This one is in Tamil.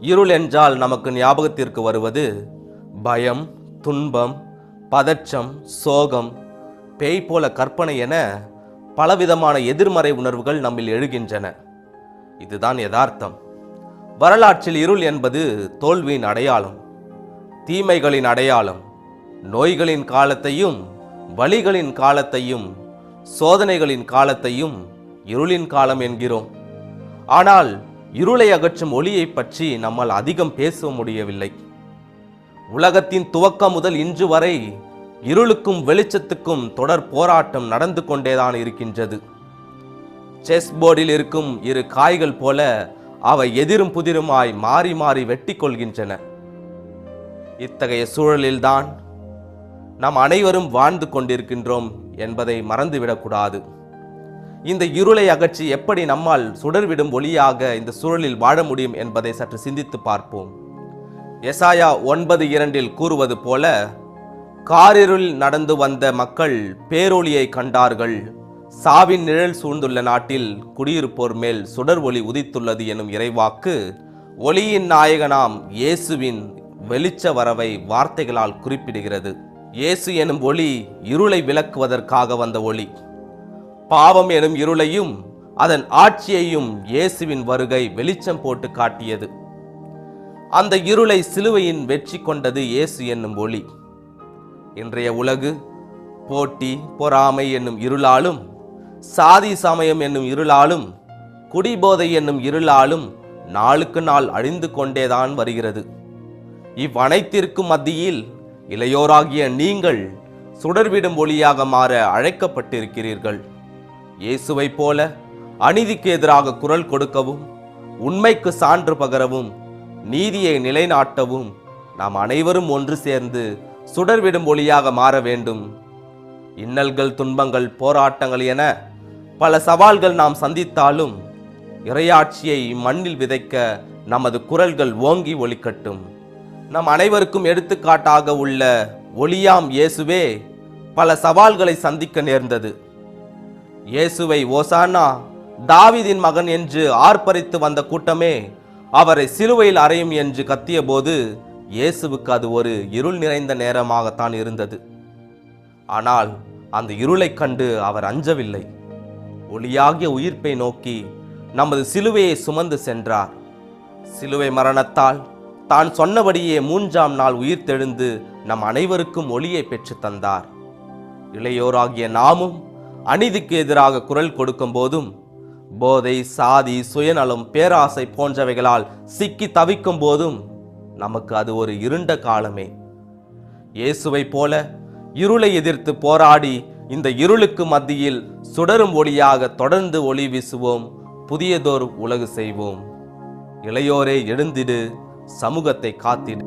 இருள் என்றால் நமக்கு ஞாபகத்திற்கு வருவது பயம் துன்பம் பதற்றம் சோகம் பேய் போல கற்பனை என பலவிதமான எதிர்மறை உணர்வுகள் நம்மில் எழுகின்றன. இதுதான் யதார்த்தம். வரலாற்றில் இருள் என்பது தோல்வியின் அடையாளம் தீமைகளின் அடையாளம் நோய்களின் காலத்தையும் வழிகளின் காலத்தையும் சோதனைகளின் காலத்தையும் இருளின் காலம் என்கிறோம். ஆனால் இருளை அகற்றும் ஒளியைப் பற்றி நம்மால் அதிகம் பேச முடியவில்லை. உலகத்தின் துவக்கம் முதல் இன்று வரை இருளுக்கும் வெளிச்சத்துக்கும் தொடர் போராட்டம் நடந்து கொண்டேதான் இருக்கின்றது. செஸ் போர்டில் இருக்கும் இரு காய்கள் போல அவை எதிரும் புதிருமாய் மாறி மாறி வெட்டி கொள்கின்றன. இத்தகைய சூழலில்தான் நாம் அனைவரும் வாழ்ந்து கொண்டிருக்கின்றோம் என்பதை மறந்துவிடக்கூடாது. இந்த இருளை அகற்றி எப்படி நம்மால் சுடர்விடும் ஒளியாக இந்த சூழலில் வாழ முடியும் என்பதை சற்று சிந்தித்து பார்ப்போம். எசாயா ஒன்பது இரண்டில் கூறுவது போல காரிருளில் நடந்து வந்த மக்கள் பேரொளியை கண்டார்கள். சாவின் நிழல் சூழ்ந்துள்ள நாட்டில் குடியிருப்போர் மேல் சுடர் ஒளி உதித்துள்ளது எனும் இறைவாக்கு ஒளியின் நாயகனாம் இயேசுவின் வெளிச்ச வரவை வார்த்தைகளால் குறிப்பிடுகிறது. இயேசு எனும் ஒளி இருளை விளக்குவதற்காக வந்த ஒளி. பாவம் எனும் இருளையும் அதன் ஆட்சியையும் இயேசுவின் வருகை வெளிச்சம் போட்டு காட்டியது. அந்த இருளை சிலுவையின் வெற்றி கொண்டது இயேசு என்னும் ஒளி. இன்றைய உலகு போட்டி பொறாமை என்னும் இருளாலும் சாதி சமயம் என்னும் இருளாலும் குடிபோதை என்னும் இருளாலும் நாளுக்கு நாள் அழிந்து கொண்டேதான் வருகிறது. இவ்வனைத்திற்கும் மத்தியில் இளையோராகிய நீங்கள் சுடர்விடும் ஒளியாக மாற அழைக்கப்பட்டிருக்கிறீர்கள். இயேசுவைப் போல அநீதிக்கு எதிராக குரல் கொடுக்கவும் உண்மைக்கு சான்று பகரவும் நீதியை நிலைநாட்டவும் நாம் அனைவரும் ஒன்று சேர்ந்து சுடர்விடும் ஒளியாக மாற வேண்டும். இன்னல்கள் துன்பங்கள் போராட்டங்கள் என பல சவால்கள் நாம் சந்தித்தாலும் இறையாட்சியை மண்ணில் விதைக்க நமது குரல்கள் ஓங்கி ஒலிக்கட்டும். நம் அனைவருக்கும் எடுத்துக்காட்டாக உள்ள ஒளியாம் இயேசுவே பல சவால்களை சந்திக்க நேர்ந்தது. இயேசுவை ஓசானா தாவிதின் மகன் என்று ஆர்ப்பரித்து வந்த கூட்டமே அவரை சிலுவையில் அறையும் என்று கத்தியபோது இயேசுவுக்கு அது ஒரு இருள் நிறைந்த நேரமாகத்தான் இருந்தது. ஆனால் அந்த இருளைக் கண்டு அவர் அஞ்சவில்லை. ஒளியாகிய உயிர்ப்பை நோக்கி நமது சிலுவையை சுமந்து சென்றார். சிலுவை மரணத்தால் தான் சொன்னபடியே மூன்றாம் நாள் உயிர் தெழுந்து நம் அனைவருக்கும் ஒளியை பெற்று தந்தார். இளையோராகிய நாமும் அநீதிக்கு எதிராக குரல் கொடுக்கும் போதும் போதை சாதி சுயநலம் பேராசை போன்றவைகளால் சிக்கி தவிக்கும் போதும் நமக்கு அது ஒரு இருண்ட காலமே. இயேசுவைப் போல இருளை எதிர்த்து போராடி இந்த இருளுக்கு மத்தியில் சுடரும் ஒளியாக தொடர்ந்து ஒளி வீசுவோம் புதியதோர் உலகு செய்வோம். இளையோரே எழுந்திடு சமூகத்தை காத்திடு.